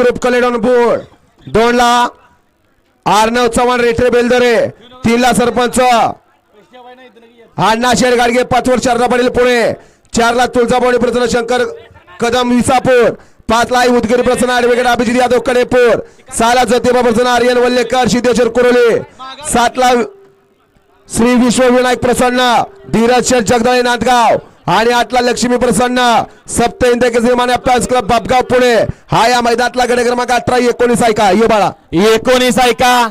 Group कलेडॉनपूर दोन ला आर्नव चव्हाण रेठरे बेलदरे. तीन ला सरपंच. अण्णा शेर गाडगे पाच वर चारला पडेल पुणे. चारला तुळजाभवानी प्रसन्न शंकर कदम विसापूर. पाच ला उदगिरी प्रसन्न ऍडव्होकेट अभिजित यादव कडेपूर. सहाला ज्योतिबा प्रसन्न आर्यन वल्लेकर सिद्धेश्वर कुरोले. सातला श्री विश्वविनायक प्रसन्न धीरज शेठ जगदाळे नांदगाव. आणि आठला लक्ष्मी प्रसन्न सप्त इंद अभ्यास क्लब बापगाव पुणे. हा या मैदानातला गड क्रमांक अठरा एकोणीस ऐका ये बाळा. एकोणीस ऐका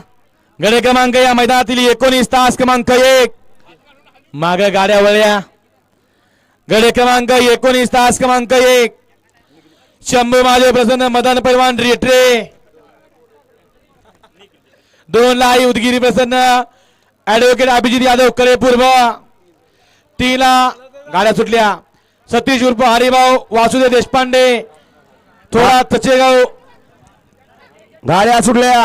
गडे क्रमांक या मैदानातील एकोणीस तास क्रमांक एक. माग गाड्या वळल्या गडे क्रमांक एकोणीस तास क्रमांक एक. शंभू माझे प्रसन्न मदन पैलवान रेटरे दोन लाई उदगिरी प्रसन्न ऍडव्होकेट अभिजित यादव करे पूर्व तीनला गाड्या सुटल्या. सतीश उर्फ हरिभाऊ वासुदेव देशपांडे थोडा तचेगाव. गाड्या सुटल्या.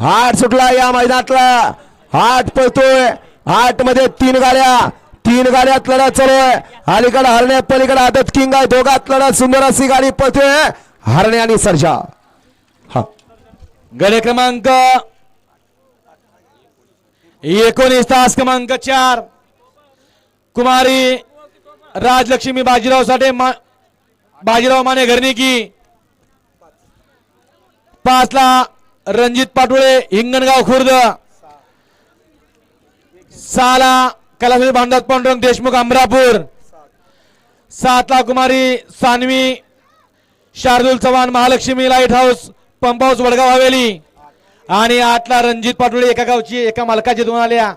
हाट सुटला या मैदानातला. हाट पळतोय. हाटमध्ये तीन गाड्या. तीन गाड्यात लढत चालू आहे अलीकडे हरणे पलीकडे आदत किंग आहे. दोघात लढत सुंदर अशी गाडी पळतोय हरणे आणि सर्जा. हा. गडे क्रमांक एकोणीस तास क्रमांक चार. कुमारी राजलक्ष्मी बाजीराव साठे मा- बाजीराव माने घरणिकी पाचला रणजित पाटोळे हिंगणगाव खुर्द. सहाला कैलासवासी भांडात पांडुरंग देशमुख अमरापूर. सातला कुमारी Sanvi Shardul Chavan Mahalakshmi light house pump house Vadgaon Haveli. आणि आठला रणजित पाटोळे एका गावची एका मालकाची दोन आल्या.